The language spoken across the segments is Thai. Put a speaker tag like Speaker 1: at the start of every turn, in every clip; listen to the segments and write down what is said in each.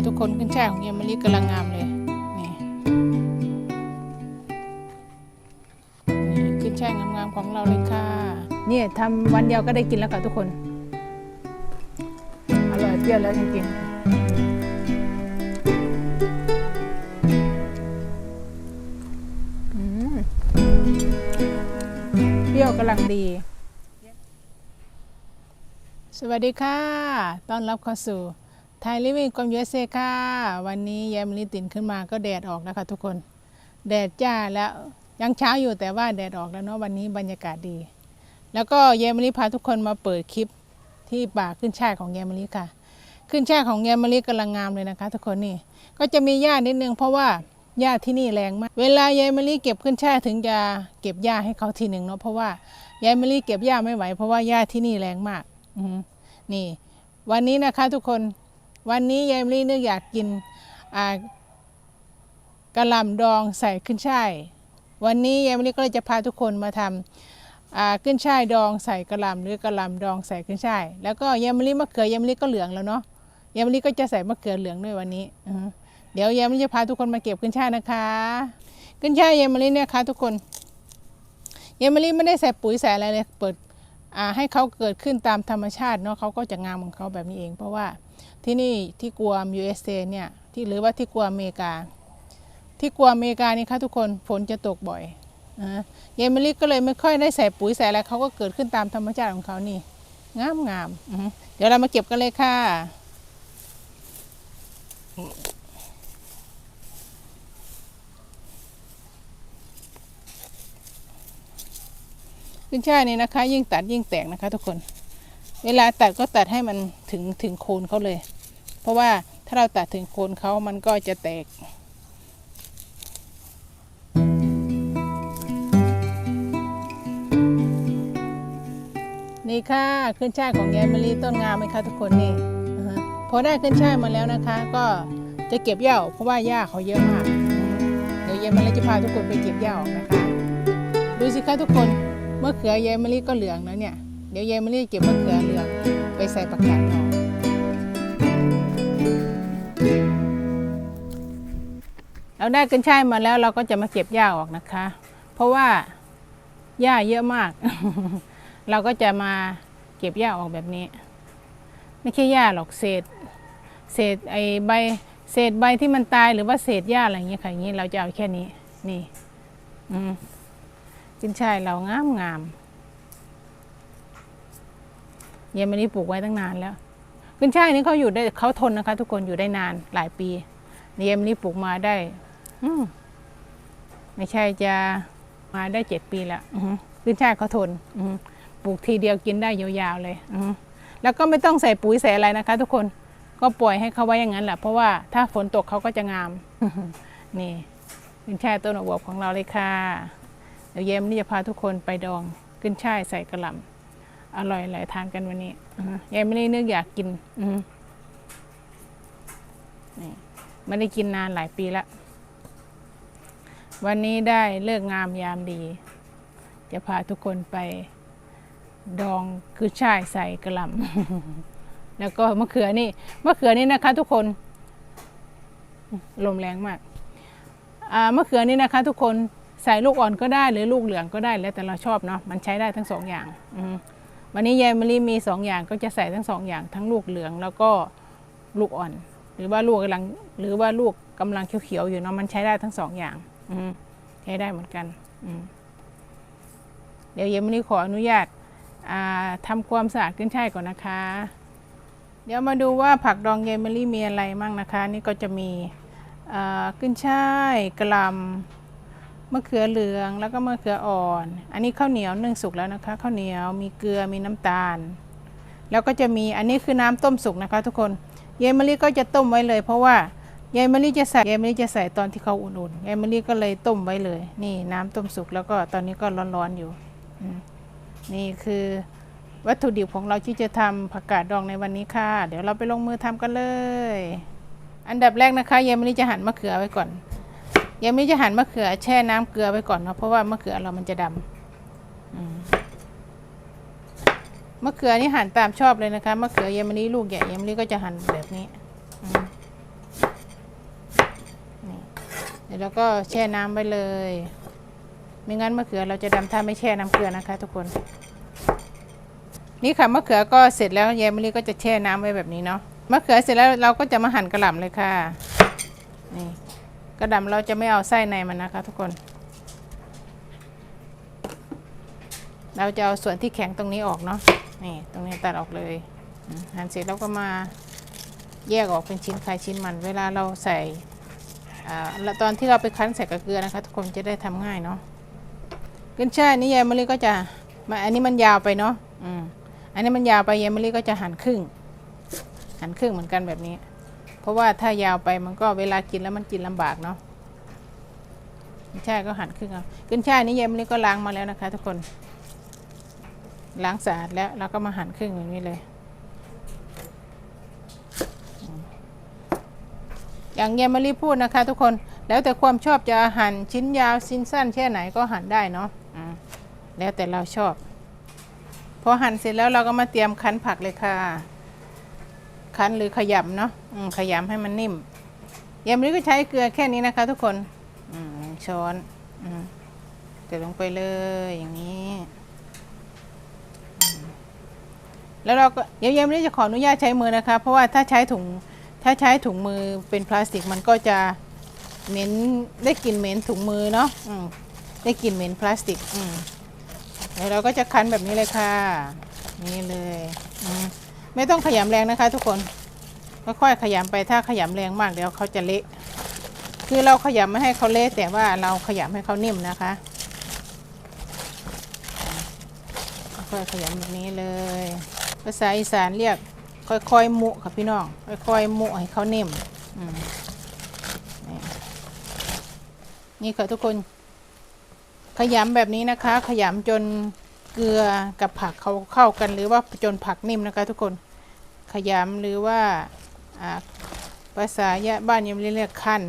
Speaker 1: ค่ะทุกคนขึ้นช่ายของเยมมะลิกำลังงามเลยนี่นี่ขึ้นช่ายงามๆของเราเลยค่ะนี่ทำวันเดียวก็ได้กินแล้วค่ะทุกคน อร่อยเปรี้ยวแล้วจริงๆอืมเปรี้ยวกำลังดี สวัสดีค่ะ ต้อนรับเข้าสู่ ไทยลิวิ่งกรมยูเอสเค่ะ วันนี้แยมลิตินขึ้นมาก็แดดออกแล้วค่ะทุกคน แดดจ้าแล้วยังเช้าอยู่แต่ว่าแดดออกแล้วเนาะวันนี้บรรยากาศดี แล้วก็แยมลิพาทุกคนมาเปิดคลิปที่ป่าขึ้นช่ายของแยมลิค่ะ ขึ้นช่ายของแยมลิกำลังงามเลยนะคะ ทุกคนนี่ก็จะมีหญ้านิดนึงเพราะว่าหญ้าที่นี่แรงมาก เวลายายมะลิเก็บขึ้นช่ายถึงจะเก็บหญ้าให้เขาทีหนึ่งเนาะเพราะว่ายายมะลิเก็บหญ้าไม่ไหวเพราะว่าหญ้าที่นี่แรงมากอืนี่ วันนี้นะคะทุกคน วันนี้ยายมะลินึกอยากกินกระหล่ำดองใส่ขึ้นช่าย วันนี้ยายมะลิก็เลยจะพาทุกคนมาทำขึ้นช่ายดองใส่กระหล่ำหรือกระหล่ำดองใส่ขึ้นช่าย แล้วก็ยายมะลิมะเขือยายมะลิก็เหลืองแล้วเนาะยายมะลิก็จะใส่มะเขือเหลืองด้วยวันนี้ เดี๋ยวยายมะลิจะพาทุกคนมาเก็บขึ้นช่ายนะคะขึ้นช่ายยายมะลิเนี่ยค่ะทุกคนยายมะลิไม่ได้ใส่ปุ๋ยใส่อะไรเลยเปิดให้เขาเกิดขึ้นตามธรรมชาติเนาะเขาก็จะงามของเขาแบบนี้เองเพราะว่า ที่นี่ที่กลัว USA เนี่ยที่หรือว่าที่กลัวอเมริกา ที่กลัวอเมริกานี่ค่ะทุกคนฝนจะตกบ่อยนะเยมลิก็เลยไม่ค่อยได้ใส่ปุ๋ยใส่อะไรเขาก็เกิดขึ้นตามธรรมชาติของเขานี่งามงามเดี๋ยวเรามาเก็บกันเลยค่ะขึ้นช่ายนี่นะคะ ยิ่งตัดยิ่งแตกนะคะทุกคน เวลาตัดก็ตัดให้มันถึงถึงโคนเขาเลย เพราะว่าถ้าเราตัดถึงโคนเขามันก็จะแตกนี่ค่ะขึ้นช่ายของยายมะลิต้นงามไหมคะทุกคนนี่พอได้ขึ้นช่ายมาแล้วนะคะ ก็จะเก็บหญ้าออกเพราะว่าหญ้าเขาเยอะมากเดี๋ยวยายมะลิจะพาทุกคนไปเก็บหญ้าออกนะคะ ดูสิคะทุกคนเมะเขือยายมะลิก็เหลืองแล้วเนี่ย เดี๋ยวยายมะลิเก็บมะเขือเหลืองไปใส่ผักกาดดองเราได้ขึ้นช่ายมาแล้วเราก็จะมาเก็บหญ้าออกนะคะ เพราะว่าหญ้าเยอะมาก เราก็จะมาเก็บหญ้าออกแบบนี้ ไม่ใช่หญ้าหรอกเศษ เศษไอใบเศษใบที่มันตายหรือว่าเศษหญ้าอะไรอย่างเงี้ยค่ะอย่างนี้เราจะเอาแค่นี้ นี่ อืมกินช่ายเรางามงาม เยมนี้ปลูกไว้ตั้งนานแล้วขึ้นช่ายนี้เขาอยู่ได้เขาทนนะคะ ทุกคนอยู่ได้นานหลายปีเยมนี้ปลูกมาได้อืไม่ใช่จะมาได้เจ็ดปีแล้วขึ้นช่ายเขาทนอืปลูกทีเดียวกินได้ยาวๆเลยอืแล้วก็ไม่ต้องใส่ปุ๋ยใส่อะไรนะคะ ทุกคนก็ปล่อยให้เขาไว้อย่างนั้นแหละเพราะว่าถ้าฝนตกเขาก็จะงาม นี่ขึ้นช่ายต้นอวบของเราเลยค่ะเดี๋ยวเยมนี่จะพาทุกคนไปดองขึ้นช่ายใส่กระหล่ำ อร่อยหลายทานกันวันนี้อือฮึยายไม่ได้นึกอยากกินอือฮึนี่ไม่ได้กินนานหลายปีละวันนี้ได้เลิกงามยามดี จะพาทุกคนไป ดองขึ้นช่ายใส่กระหล่ำแล้วก็มะเขือนี่มะเขือนี่นะคะ ทุกคน ลมแรงมากอ่ามะเขือนี่นะคะ ทุกคนใส่ลูกอ่อนก็ได้หรือลูกเหลืองก็ได้แล้วแต่เราชอบเนาะมันใช้ได้ทั้งสองอย่าง อืม วันนี้ยายมะลิมีสองอย่างก็จะใส่ทั้งสองอย่างทั้งลูกเหลืองแล้วก็ลูกอ่อน หรือว่าลูกกำลังหรือว่าลูกกำลังเขียวๆอยู่เนาะมันใช้ได้ทั้งสองอย่างอืใช้ได้เหมือนกันอืเดี๋ยวยายมะลิขออนุญาตาทำความสะอาดขึ้นช่ายก่อนนะคะ เดี๋ยวมาดูว่าผักดองยายมะลิมีอะไรมั่งนะคะ นี่ก็จะมีขึ้นช่ายกระลำ มะเขือเหลืองแล้วก็มะเขืออ่อน อันนี้ข้าวเหนียวนึ่งสุกแล้วนะคะข้าวเหนียวมีเกลือมีน้ำตาล แล้วก็จะมีอันนี้คือน้ำต้มสุกนะคะ ทุกคนยายมะลิก็จะต้มไว้เลย เพราะว่ายายมะลิจะใส่ยายมะลิจะใส่ตอนที่เขาอุ่นๆยายมะลิก็เลยต้มไว้เลย นี่น้ำต้มสุกแล้วก็ตอนนี้ก็ร้อนๆอยู่นี่คือวัตถุดิบของเราที่จะทำผักกาดดองในวันนี้ค่ะ เดี๋ยวเราไปลงมือทำกันเลย อันดับแรกนะคะยายมะลิจะหั่นมะเขือไว้ก่อน ยายมะลิจะหั่นมะเขือแช่น้ำเกลือไว้ก่อนเนาะเพราะว่ามะเขือเรามันจะดำอืมะเขือนี่หั่นตามชอบเลยนะคะมะเขือยายมะลิลูกใหญ่ยายมะลิก็จะหั่นแบบนี้เดี๋ยวเราก็แช่น้ำไว้เลย ไม่งั้นมะเขือเราจะดำถ้าไม่แช่น้ำเกลือนะคะ ทุกคน นี่ค่ะมะเขือก็เสร็จแล้วยายมะลิก็จะแช่น้ำไว้แบบนี้เนาะมะเขือเสร็จแล้วเราก็จะมาหั่นกระหล่ำเลยค่ะ กระหล่ำเราจะไม่เอาไส้ในมันนะคะ ทุกคน เราจะเอาส่วนที่แข็งตรงนี้ออกเนาะนี่ตรงนี้ตัดออกเลยหั่นเสร็จแล้วก็มาแยกออกเป็นชิ้นใครชิ้นมัน เวลาเราใส่แล้วตอนที่เราไปคั้นใส่กับเกลือนะคะ ทุกคนจะได้ทำง่ายเนาะขึ้นช่ายนี่ยายมะลิก็จะมาอันนี้มันยาวไปเนาะอืมอันนี้มันยาวไปเยมะลี่ก็จะหั่นครึ่ง หั่นครึ่งเหมือนกันแบบนี้ เพราะว่าถ้ายาวไปมันก็เวลากินแล้วมันกินลำบากเนาะไม่ใช่ก็หั่นครึ่งเอาขึ้นช่ายนี้เยมะลี่ก็ล้างมาแล้วนะคะ ทุกคน ล้างสะอาดแล้วเราก็มาหั่นครึ่งแบบนี้เลย อย่างเยมะลี่พูดนะคะ ทุกคนแล้วแต่ความชอบจะหั่นชิ้นยาวชิ้นสั้นแค่ไหนก็หั่นได้เนาะแล้วแต่เราชอบพอหั่นเสร็จแล้วเราก็มาเตรียมคั้นผักเลยค่ะ คั้นหรือขยำเนาะขยำให้มันนิ่มยำนี้ก็ใช้เกลือแค่นี้นะคะ ทุกคนช้อนอืมเติมลงไปเลยอย่างนี้ แล้วเราก็เยวยำนี้จะขออนุญาตใช้มือนะคะ เพราะว่าถ้าใช้ถุงถ้าใช้ถุงมือเป็นพลาสติกมันก็จะเหม็นได้กลิ่นเหม็นถุงมือเนาะได้กลิ่นเหม็นพลาสติกอืมเดี๋ยวเราก็จะคั้นแบบนี้เลยค่ะ นี่เลยอื ไม่ต้องขยำแรงนะคะ ทุกคนค่อยๆขยำไปถ้าขยำแรงมากเดี๋ยวเขาจะเละ คือเราขยำไม่ให้เขาเละแต่ว่าเราขยำให้เขานิ่มนะคะค่อยๆขยำแบบนี้เลย ภาษาอีสานเรียกค่อยๆมุค่ะพี่น้องค่อยๆมุให้เขานิ่มนี่ค่ะทุกคน ขยำแบบนี้นะคะ ขยำจน เกลือกับผักเขาเข้ากันหรือว่าจนผักนิ่มนะคะทุกคนขยำหรือว่าภาษายะบ้านยังเรียกขั้น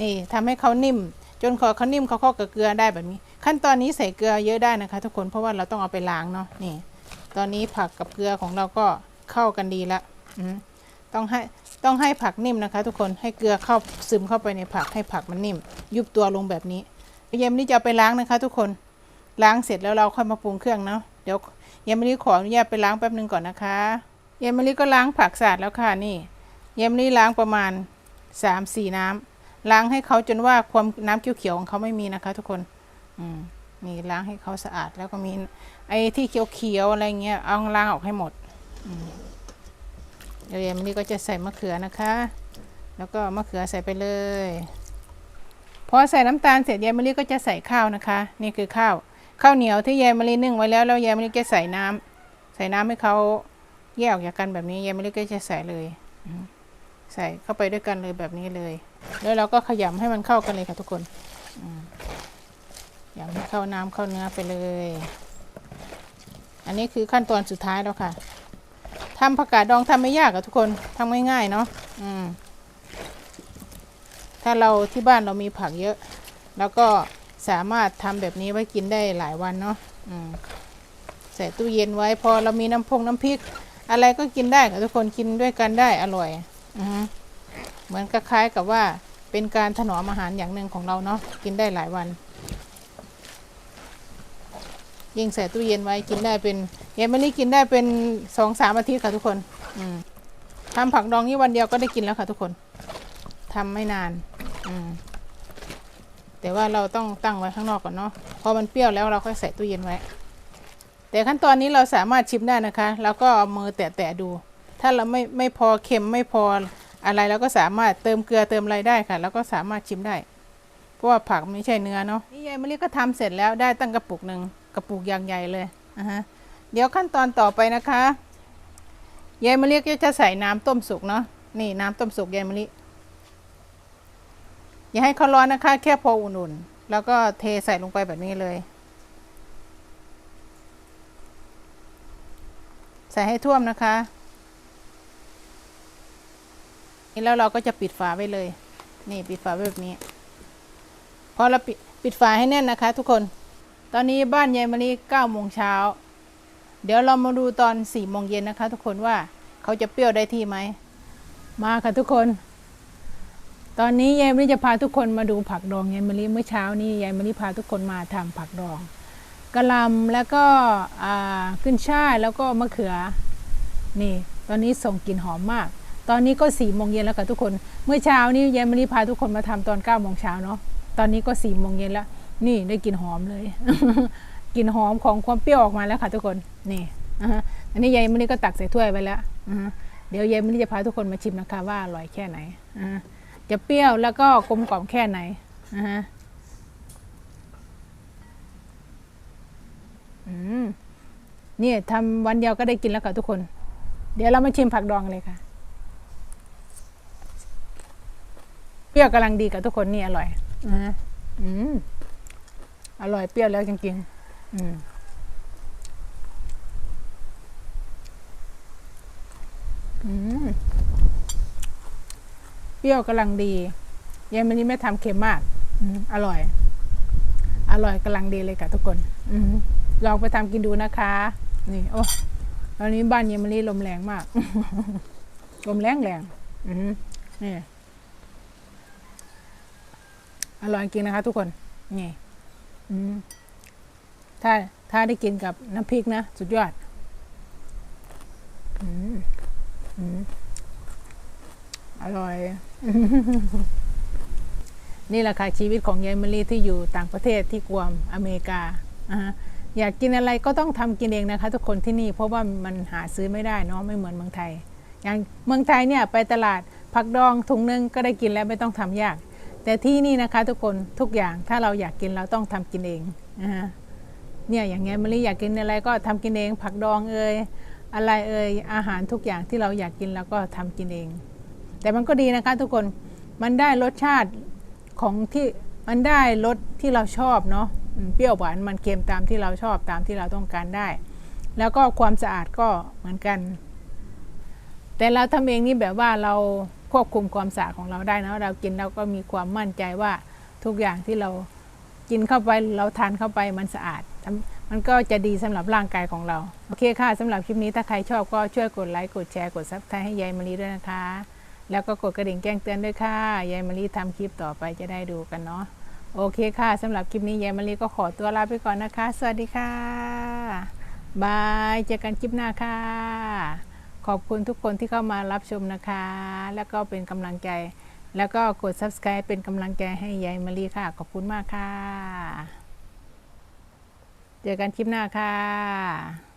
Speaker 1: นี่ทำให้เขานิ่ม จนขอเขานิ่มเขาเข้ากับเกลือได้แบบนี้ ขั้นตอนนี้ใส่เกลือเยอะได้นะคะ ทุกคนเพราะว่าเราต้องเอาไปล้างเนาะนี่ ตอนนี้ผักกับเกลือของเราก็เข้ากันดีละต้องให้ต้องให้ผักนิ่มนะคะ ทุกคนให้เกลือเข้าซึมเข้าไปในผักให้ผักมันนิ่ม ยุบตัวลงแบบนี้เย็นนี้จะไปล้างนะคะ ทุกคน ล้างเสร็จแล้วเราค่อยมาปรุงเครื่องเนาะเดี๋ยวเย็นนี้ขออนุญาตไปล้างแป๊บนึงก่อนนะคะเย็นนี้ก็ล้างผักสะอาดแล้วค่ะนี่เย็นนี้ล้างประมาณสามสี่น้ำล้างให้เขาจนว่าความน้ำเขียวๆของเขาไม่มีนะคะ ทุกคนอืมนี่ล้างให้เขาสะอาดแล้วก็มีไอ้ที่เขียวๆอะไรเงี้ยเอาล้างออกให้หมดเดี๋ยวเย็นนี้ก็จะใส่มะเขือนะคะ แล้วก็มะเขือใส่ไปเลยพอใส่น้ำตาลเสร็จยายมะลิก็จะใส่ข้าวนะคะ นี่คือข้าว ข้าวเหนียวที่ยายมะลินึ่งไว้แล้วแล้วยายมะลิก็ใส่น้ำใส่น้ำให้เขาแยกออกจากกันแบบนี้ยายมะลิก็จะใส่เลย ใส่เข้าไปด้วยกันเลยแบบนี้เลย แล้วเราก็ขยำให้มันเข้ากันเลยค่ะทุกคนอยำให้เข้าน้ำเข้าเนื้อไปเลย อันนี้คือขั้นตอนสุดท้ายแล้วค่ะทำผักกาดดองทำไม่ยากอะทุกคนทำง่ายๆเนาะอืมถ้าเราที่บ้านเรามีผักเยอะ แล้วก็ สามารถทำแบบนี้ไว้กินได้หลายวันเนาะใส่ตู้เย็นไว้พอเรามีน้ำพงน้ำพริก อะไรก็กินได้ค่ะทุกคนกินด้วยกันได้อร่อยอเหมือนคล้ายๆกับว่าเป็นการถนอมอาหารอย่างหนึ่งของเราเนาะกินได้หลายวัน ยิ่งใส่ตู้เย็นไว้กินได้เป็นเยมไม่ได้กินได้เป็นสองสามอาทิตย์ค่ะทุกคนอืมทำผักดองนี่วันเดียวก็ได้กินแล้วค่ะทุกคนทำไม่นาน อืม แต่ว่าเราต้องตั้งไว้ข้างนอกก่อนเนาะพอมันเปรี้ยวแล้วเราค่อยใส่ตู้เย็นไว้ แต่ขั้นตอนนี้เราสามารถชิมได้นะคะแล้วก็เอามือแตะๆดู ถ้าเราไม่ไม่พอเค็มไม่พออะไรเราก็สามารถเติมเกลือเติมอะไรได้ค่ะแล้วก็สามารถชิมได้ เพราะว่าผักไม่ใช่เนื้อเนาะนี่ยายมะลิก็ทำเสร็จแล้วได้ตั้งกระปุกหนึ่งกระปุกอย่างใหญ่เลยอะฮะเดี๋ยวขั้นตอนต่อไปนะคะยายมะลิก็จะใส่น้ำต้มสุกเนาะนี่น้ำต้มสุกยายมะลิ อย่าให้เขาร้อนนะคะ แค่พออุ่นๆ แล้วก็เทใส่ลงไปแบบนี้เลย ใส่ให้ท่วมนะคะนี่แล้วเราก็จะปิดฝาไว้เลย นี่ปิดฝาไว้แบบนี้ พอเราปิดปิดฝาให้แน่นนะคะ ทุกคน ตอนนี้บ้านยายมะลิเก้าโมงเช้า เดี๋ยวเรามาดูตอนสี่โมงเย็นนะคะ ทุกคนว่าเขาจะเปรี้ยวได้ที่ไหม มาค่ะทุกคน ตอนนี้ยายมะลิจะพาทุกคนมาดูผักดองยายมะลิเมื่อเช้านี้ยายมะลิพาทุกคนมาทำผักดองกะหล่ำแล้วก็ขึ้นช่ายแล้วก็มะเขือนี่ ตอนนี้ส่งกลิ่นหอมมาก ตอนนี้ก็สี่โมงเย็นแล้วค่ะทุกคน เมื่อเช้านี้ยายมะลิพาทุกคนมาทำตอนเก้าโมงเช้าเนาะตอนนี้ก็สี่โมงเย็นแล้วนี่ได้กลิ่นหอมเลยกลิ่นหอมของความเปรี้ยวออกมาแล้วค่ะทุกคนนี่อันนี้ยายมะลิก็ตักใส่ถ้วยไว้แล้วเดี๋ยวยายมะลิจะพาทุกคนมาชิมนะคะว่าอร่อยแค่ไหนอ จะเปรี้ยวแล้วก็กลมกล่อมแค่ไหนอ่าฮะอืมนี่ทำวันเดียวก็ได้กินแล้วค่ะทุกคน เดี๋ยวเรามาชิมผักดองเลยค่ะ เปรี้ยวกำลังดีกับทุกคนนี่อร่อยอ่าฮะอืมอร่อยเปรี้ยวแล้วจริงๆอืมอืม รี้ยวกำลังดียังมันนี้ไม่ทำเค็มมากอร่อย อร่อยกำลังดีเลยค่ะทุกคนอืลองไปทำกินดูนะคะ นี่ โอ้ตอนนี้บ้านเยมมารีลมแรงมาก ลมแรงแรงอืนี่อร่อยจริงนะคะ ทุกคน นี่อืถ้าถ้าได้กินกับน้ำพริกนะ สุดยอด อืมอืม อร่อย นี่แหละค่ะชีวิตของยายมะลิที่อยู่ต่างประเทศที่กวมอเมริกาอยากกินอะไรก็ต้องทำกินเองนะคะ ทุกคนที่นี่เพราะว่ามันหาซื้อไม่ได้เนาะไม่เหมือนเมืองไทย อย่างเมืองไทยเนี่ยไปตลาดผักดองถุงนึงก็ได้กินแล้วไม่ต้องทำยาก แต่ที่นี่นะคะ ทุกคนทุกอย่างถ้าเราอยากกินเราต้องทำกินเองนะฮะเนี่ยอย่างเงี้ยมะลิอยากกินอะไรก็ทำกินเอง ผักดองเอ่ยอะไรเอ่ยอาหารทุกอย่างที่เราอยากกินเราก็ทำกินเอง แต่มันก็ดีนะคะทุกคนมันได้รสชาติของที่มันได้รสที่เราชอบเนาะเปรี้ยวหวานมันเค็มตามที่เราชอบตามที่เราต้องการได้ แล้วก็ความสะอาดก็เหมือนกัน แต่เราทำเองนี่แบบว่าเราควบคุมความสะอาดของเราได้นะเรากินเราก็มีความมั่นใจว่าทุกอย่างที่เรากินเข้าไปเราทานเข้าไปมันสะอาด มันก็จะดีสำหรับร่างกายของเรา โอเคค่ะสำหรับคลิปนี้ถ้าใครชอบก็ช่วยกดไลค์กดแชร์กดซับสไครต์ให้ยายมะลิด้วยนะคะ แล้วก็กดกระดิ่งแจ้งเตือนด้วยค่ะ ยายมะลิทำคลิปต่อไปจะได้ดูกันเนาะ โอเคค่ะสำหรับคลิปนี้ยายมะลิก็ขอตัวลาไปก่อนนะคะ สวัสดีค่ะ บาย เจอกันคลิปหน้าค่ะ ขอบคุณทุกคนที่เข้ามารับชมนะคะ แล้วก็เป็นกำลังใจ แล้วก็กด subscribe เป็นกำลังใจให้ยายมะลิค่ะ ขอบคุณมากค่ะ เจอกันคลิปหน้าค่ะ